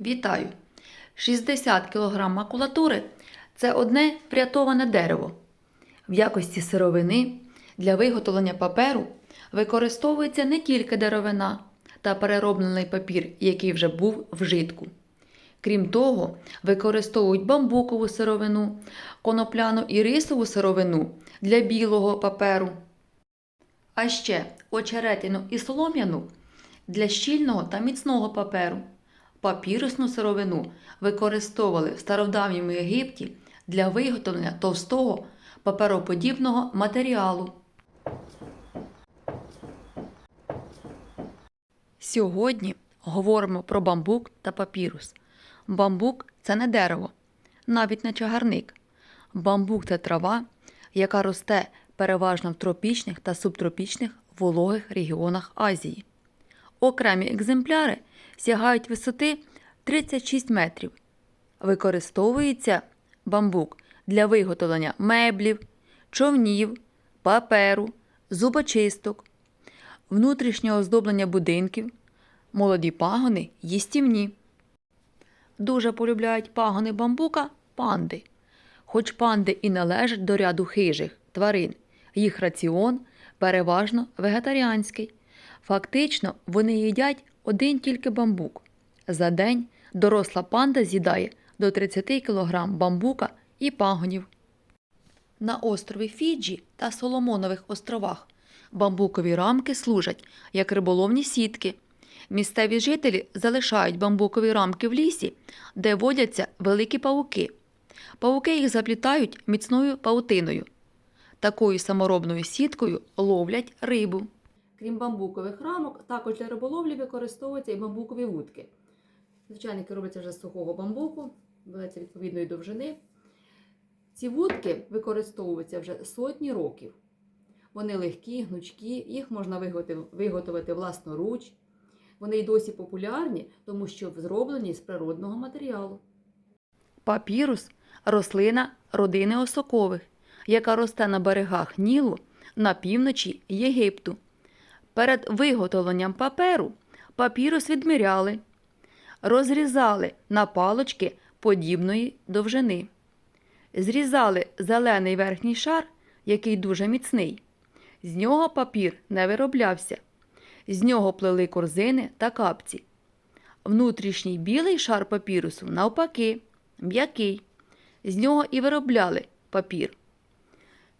Вітаю! 60 кг макулатури це одне врятоване дерево. В якості сировини для виготовлення паперу використовується не тільки деревина та перероблений папір, який вже був вжитку. Крім того, використовують бамбукову сировину, конопляну і рисову сировину для білого паперу, а ще очеретину і солом'яну для щільного та міцного паперу. Папірусну сировину використовували в стародавньому Єгипті для виготовлення товстого папероподібного матеріалу. Сьогодні говоримо про бамбук та папірус. Бамбук це не дерево, навіть не чагарник. Бамбук це трава, яка росте переважно в тропічних та субтропічних вологих регіонах Азії. Окремі екземпляри сягають висоти 36 метрів. Використовується бамбук для виготовлення меблів, човнів, паперу, зубочисток, внутрішнього оздоблення будинків, молоді пагони їстівні. Дуже полюбляють пагони бамбука панди. Хоч панди і належать до ряду хижих тварин, їх раціон переважно вегетаріанський. Фактично, вони їдять один тільки бамбук. За день доросла панда з'їдає до 30 кг бамбука і пагонів. На острові Фіджі та Соломонових островах бамбукові рамки служать як риболовні сітки. Місцеві жителі залишають бамбукові рамки в лісі, де водяться великі павуки. Павуки їх заплітають міцною паутиною. Такою саморобною сіткою ловлять рибу. Крім бамбукових рамок, також для риболовлі використовуються і бамбукові вудки. Звичайники робляться вже з сухого бамбуку, береться відповідної довжини. Ці вудки використовуються вже сотні років. Вони легкі, гнучкі, їх можна виготовити, власноруч. Вони й досі популярні, тому що зроблені з природного матеріалу. Папірус рослина родини осокових, яка росте на берегах Нілу на півночі Єгипту. Перед виготовленням паперу папірус відміряли, розрізали на палочки подібної довжини. Зрізали зелений верхній шар, який дуже міцний. З нього папір не вироблявся. З нього плели корзини та капці. Внутрішній білий шар папірусу, навпаки, м'який. З нього і виробляли папір.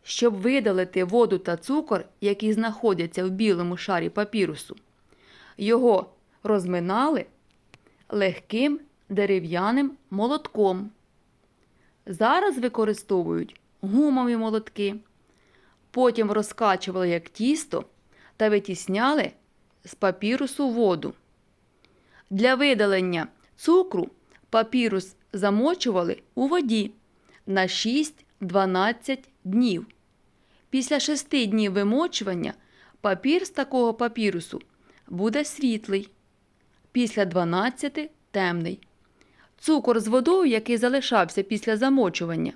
Щоб видалити воду та цукор, які знаходяться в білому шарі папірусу, його розминали легким дерев'яним молотком. Зараз використовують гумові молотки, потім розкачували як тісто та витісняли з папірусу воду. Для видалення цукру папірус замочували у воді на 6-12 днів. Після 6 днів вимочування папір з такого папірусу буде світлий, після 12 темний. Цукор з водою, який залишався після замочування,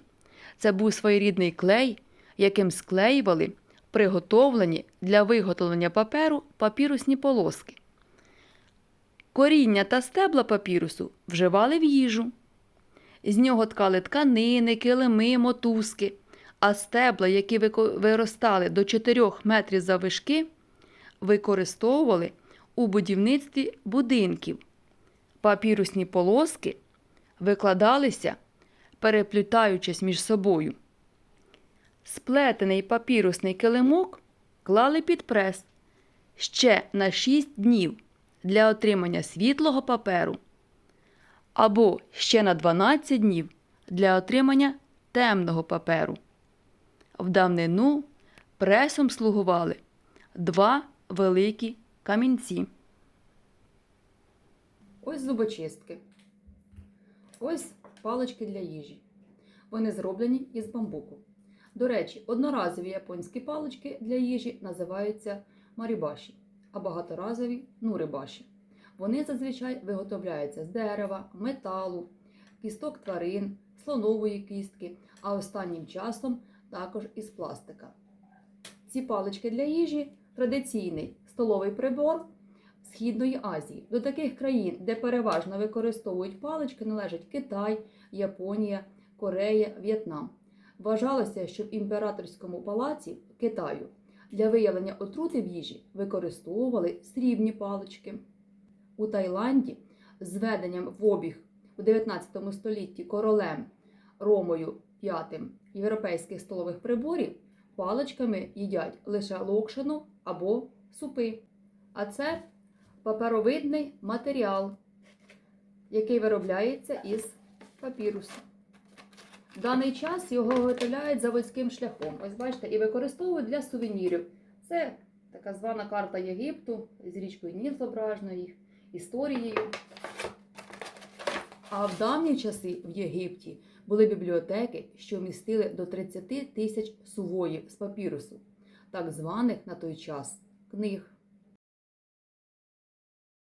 це був своєрідний клей, яким склеювали приготовлені для виготовлення паперу папірусні полоски. Коріння та стебла папірусу вживали в їжу. З нього ткали тканини, килими, мотузки, а стебла, які виростали до 4 метрів заввишки, використовували у будівництві будинків. Папірусні полоски викладалися, переплітаючись між собою. Сплетений папірусний килимок клали під прес ще на 6 днів для отримання світлого паперу або ще на 12 днів для отримання темного паперу. В давнину пресом слугували два великі камінці. Ось зубочистки. Ось палички для їжі. Вони зроблені із бамбуку. До речі, одноразові японські палички для їжі називаються марібаші, а багаторазові нурибаші. Вони зазвичай виготовляються з дерева, металу, кісток тварин, слонової кістки, а останнім часом також із пластика. Ці палички для їжі традиційний столовий прибор Східної Азії. До таких країн, де переважно використовують палички, належать Китай, Японія, Корея, В'єтнам. Вважалося, що в імператорському палаці Китаю для виявлення отрути в їжі використовували срібні палички. У Таїланді з введенням в обіг у 19 столітті королем Ромою V європейських столових приборів паличками їдять лише локшину або супи. А це паперовидний матеріал, який виробляється із папірусу. В даний час його виготовляють заводським шляхом. Ось бачите, і використовують для сувенірів. Це така звана карта Єгипту з річкою Ніл зображеною, їх історією. А в давні часи в Єгипті були бібліотеки, що вмістили до 30 тисяч сувоїв з папірусу, так званих на той час книг.